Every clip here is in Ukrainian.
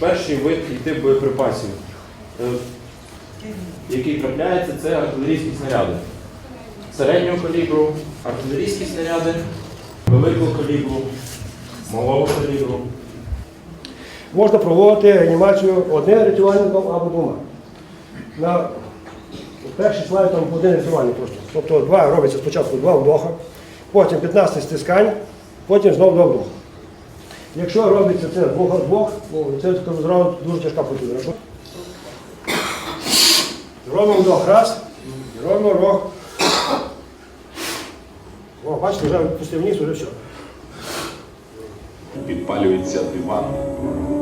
найперший вид і тип боєприпасів, е, який трапляється, це артилерійські снаряди. Середнього калібру, артилерійські снаряди, великого калібру, малого калібру. Можна проводити реанімацію одним рятувальником або двома. На першій слайді там один рятувальник просто. Тобто два робиться спочатку два вдоха, потім 15 стискань, потім знову два вдоха. Якщо робиться це двох двох, це зразу дуже тяжка процедура. Робимо вдох раз, робимо рог. О, бачите, вже пустив вниз, вже все. Підпалюється диван.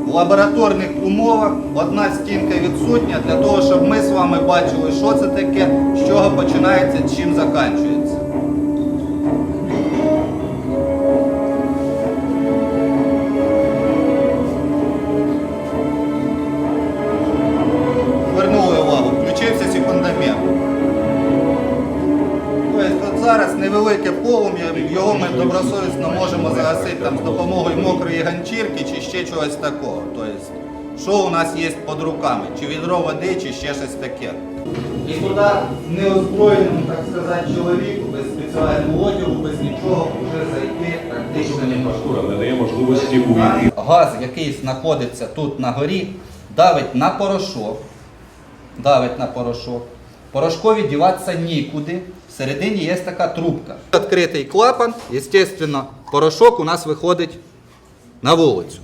В лабораторних умовах одна стінка відсутня для того, щоб ми з вами бачили, що це таке, з чого починається, чим закінчується. Зараз невелике полум'я, його ми добросовісно можемо загасити там, з допомогою мокрої ганчірки чи ще чогось такого. Тобто, що у нас є під руками, чи відро води, чи ще щось таке. І туди неозброєному, так сказати, чоловіку, без спеціального одягу, без нічого, вже зайти практично неможливо. Шкура не дає можливості увійти. Газ, який знаходиться тут на горі, давить на порошок. Давить на порошок. Порошкові діватися нікуди. Всередині є така трубка. Відкритий клапан, звісно, порошок у нас виходить на вулицю.